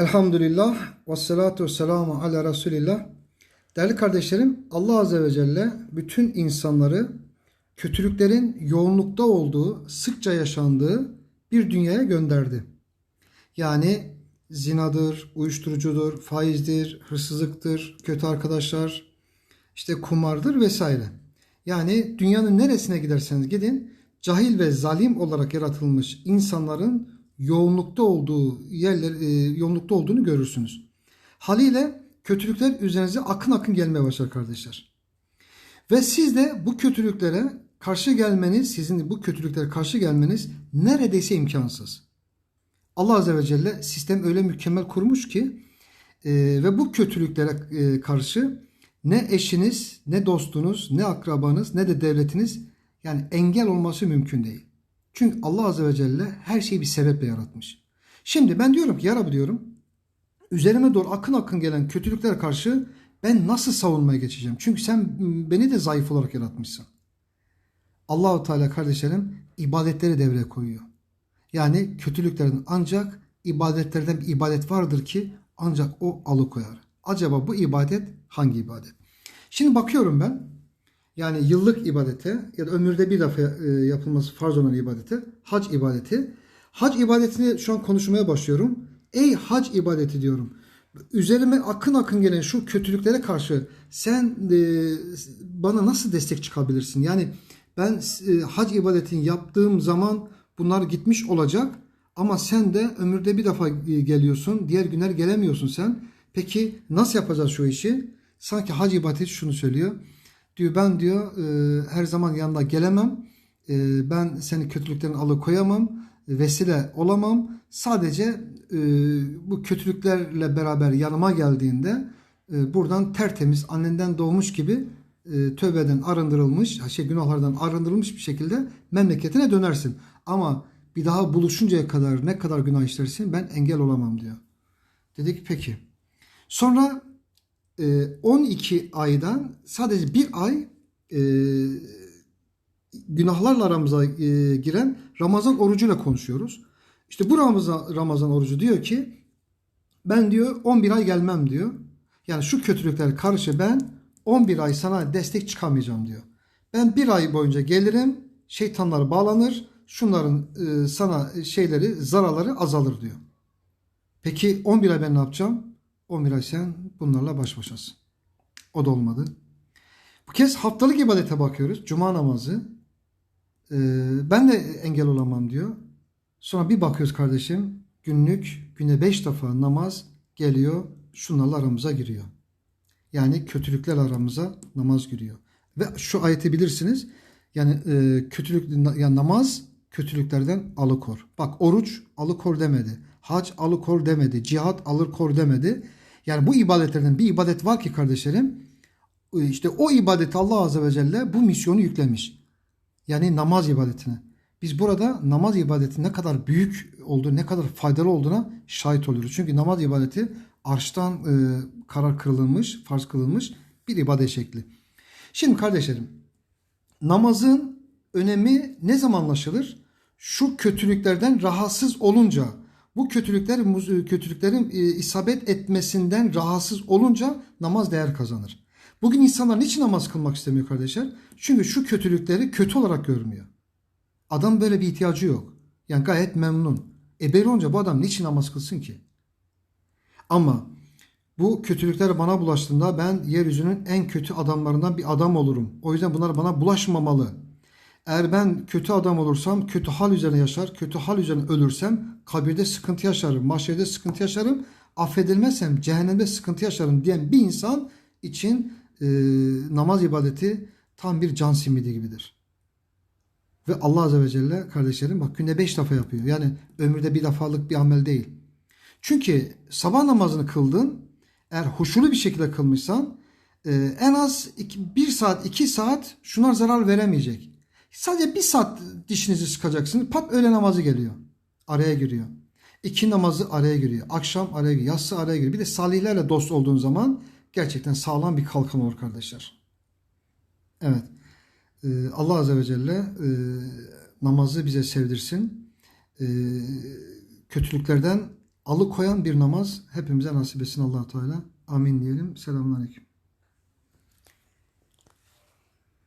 Elhamdülillah ve salatu selamu ala Resulillah. Değerli kardeşlerim, Allah Azze ve Celle bütün insanları kötülüklerin yoğunlukta olduğu, sıkça yaşandığı bir dünyaya gönderdi. Yani zinadır, uyuşturucudur, faizdir, hırsızlıktır, kötü arkadaşlar, işte kumardır vesaire. Yani dünyanın neresine giderseniz gidin, cahil ve zalim olarak yaratılmış insanların yoğunlukta olduğu yerler, e, yoğunlukta olduğunu görürsünüz. Haliyle kötülükler üzerinize akın akın gelmeye başlar kardeşler. Ve siz de bu kötülüklere karşı gelmeniz, sizin bu kötülüklere karşı gelmeniz neredeyse imkansız. Allah Azze ve Celle sistem öyle mükemmel kurmuş ki e, ve bu kötülüklere e, karşı ne eşiniz, ne dostunuz, ne akrabanız, ne de devletiniz yani engel olması mümkün değil. Çünkü Allah Azze ve Celle her şeyi bir sebeple yaratmış. Şimdi ben diyorum ki ya Rabbi diyorum üzerime doğru akın akın gelen kötülüklere karşı ben nasıl savunmaya geçeceğim? Çünkü sen beni de zayıf olarak yaratmışsın. Allahu Teala kardeşlerim ibadetleri devreye koyuyor. Yani kötülüklerin ancak ibadetlerden bir ibadet vardır ki ancak o alıkoyar. Acaba bu ibadet hangi ibadet? Şimdi bakıyorum ben yani yıllık ibadete ya da ömürde bir defa e, yapılması farz olan ibadete hac ibadeti. Hac ibadetini şu an konuşmaya başlıyorum. Ey hac ibadeti diyorum. Üzerime akın akın gelen şu kötülüklere karşı sen e, bana nasıl destek çıkabilirsin? Yani ben e, hac ibadetini yaptığım zaman bunlar gitmiş olacak ama sen de ömürde bir defa geliyorsun. Diğer günler gelemiyorsun sen. Peki nasıl yapacağız şu işi? Sanki hac ibadeti şunu söylüyor. Diyor ben diyor e, her zaman yanında gelemem. E, ben seni kötülüklerin alıkoyamam. Vesile olamam. Sadece e, bu kötülüklerle beraber yanıma geldiğinde e, buradan tertemiz annenden doğmuş gibi e, tövbeden arındırılmış, şey günahlardan arındırılmış bir şekilde memleketine dönersin. Ama bir daha buluşuncaya kadar ne kadar günah işlersin ben engel olamam diyor. Dedik peki. Sonra 12 aydan sadece bir ay e, günahlarla aramıza e, giren Ramazan orucuyla konuşuyoruz. İşte bu Ramazan, Ramazan orucu diyor ki ben diyor 11 ay gelmem diyor. Yani şu kötülükler karşı ben 11 ay sana destek çıkamayacağım diyor. Ben bir ay boyunca gelirim, şeytanlar bağlanır, şunların e, sana şeyleri, zararları azalır diyor. Peki 11 ay ben ne yapacağım? 11 ay sen bunlarla baş başasın. O da olmadı. Bu kez haftalık ibadete bakıyoruz. Cuma namazı. Ee, ben de engel olamam diyor. Sonra bir bakıyoruz kardeşim. Günlük güne 5 defa namaz geliyor. Şunlarla aramıza giriyor. Yani kötülükler aramıza namaz giriyor. Ve şu ayeti bilirsiniz. Yani e, kötülük yani namaz kötülüklerden alıkor. Bak oruç alıkor demedi. Hac alıkor demedi. Cihat alıkor demedi. Yani bu ibadetlerden bir ibadet var ki kardeşlerim işte o ibadeti Allah Azze ve Celle bu misyonu yüklemiş. Yani namaz ibadetine. Biz burada namaz ibadeti ne kadar büyük olduğu, ne kadar faydalı olduğuna şahit oluyoruz. Çünkü namaz ibadeti arştan e, karar kılınmış, farz kılınmış bir ibadet şekli. Şimdi kardeşlerim, namazın önemi ne zaman anlaşılır? Şu kötülüklerden rahatsız olunca, bu kötülükler kötülüklerin e, isabet etmesinden rahatsız olunca namaz değer kazanır. Bugün insanlar niçin namaz kılmak istemiyor kardeşler? Çünkü şu kötülükleri kötü olarak görmüyor. Adam böyle bir ihtiyacı yok. Yani gayet memnun. E böyle olunca bu adam niçin namaz kılsın ki? Ama bu kötülükler bana bulaştığında ben yeryüzünün en kötü adamlarından bir adam olurum. O yüzden bunlar bana bulaşmamalı. Eğer ben kötü adam olursam kötü hal üzerine yaşar, kötü hal üzerine ölürsem kabirde sıkıntı yaşarım, mahşerde sıkıntı yaşarım, affedilmezsem cehennemde sıkıntı yaşarım diyen bir insan için e, namaz ibadeti tam bir can simidi gibidir. Ve Allah Azze ve Celle kardeşlerim bak günde beş defa yapıyor. Yani ömürde bir defalık bir amel değil. Çünkü sabah namazını kıldın eğer huşulu bir şekilde kılmışsan e, en az iki, bir saat iki saat şunlar zarar veremeyecek. Sadece bir saat dişinizi sıkacaksınız. Pat öğle namazı geliyor. Araya giriyor. İki namazı araya giriyor. Akşam araya giriyor. Yatsı araya giriyor. Bir de salihlerle dost olduğun zaman gerçekten sağlam bir kalkan olur kardeşler. Evet. Ee, Allah Azze ve Celle e, namazı bize sevdirsin. E, kötülüklerden alıkoyan bir namaz hepimize nasip etsin allah Teala. Amin diyelim. Selamünaleyküm.